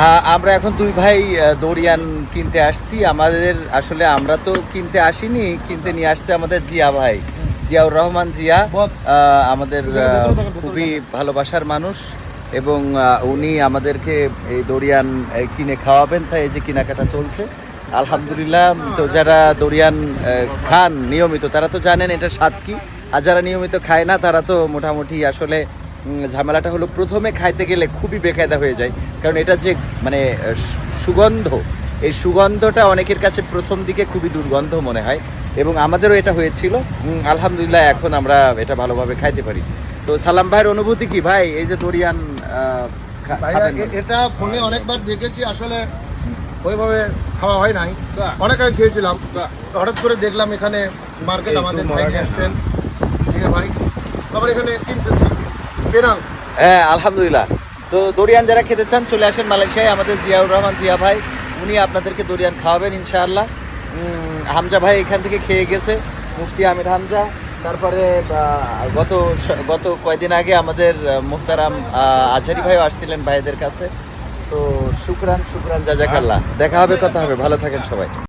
আ- আমরা এখন দুই ভাই দরিয়ান কিনতে আসছি। আমাদের আসলে আমরা তো কিনতে আসিনি কিনতে নিয়ে আসছে আমাদের জিয়া ভাই। জিয়াউর রহমান জিয়া। আমাদের খুবই ভালোবাসার মানুষ এবং উনি আমাদেরকে এই দরিয়ান কিনে খাওয়াবেন তাই এই যে কেনাকাটা চলছে। আলহামদুলিল্লাহ তো যারা দরিয়ান খান নিয়মিত তারা তো জানেন এটা স্বাদ কি। আর যারা নিয়মিত খায় না তারা তো মোটামুটি আসলে ঝামেলাটা হলো প্রথমে খাইতে গেলে খুবই বেকায়দা হয়ে যায়। কারণ এটা যে মানে সুগন্ধ এই সুগন্ধটা অনেকের কাছে প্রথম দিকে খুবই দুর্গন্ধ মনে হয় এবং আমাদেরও এটা হয়েছিল। আলহামদুলিল্লাহ এখন আমরা এটা ভালোভাবে খাইতে পারি। তো সালাম ভাইয়ের অনুভূতি কি ভাই? এই যে দরিয়ান এটা ফোনে অনেকবার দেখেছি আসলে ওইভাবে খাওয়া হয় নাই। অনেক আগে খেয়েছিলাম। হঠাৎ করে দেখলাম এখানে মার্কেট আমাদের ভাই আসছেন ঠিক আছে ভাই। আবার এখানে কিনতেছি। হ্যাঁ আলহামদুলিল্লাহ। তো দরিয়ান যারা খেতে চান চলে আসেন মালয়েশিয়ায়। আমাদের জিয়াউর রহমান জিয়া ভাই উনি আপনাদেরকে দরিয়ান খাওয়াবেন ইনশাআল্লাহ। হামজা ভাই এখান থেকে খেয়ে গেছে মুফতি আমির হামজা। তারপরে গত গত কয়দিন আগে আমাদের আহ, আজহারি ভাইও আসছিলেন ভাইদের কাছে। তো শুক্রান শুক্রান জাজাকাল্লাহ। দেখা হবে কথা হবে। ভালো থাকেন সবাই।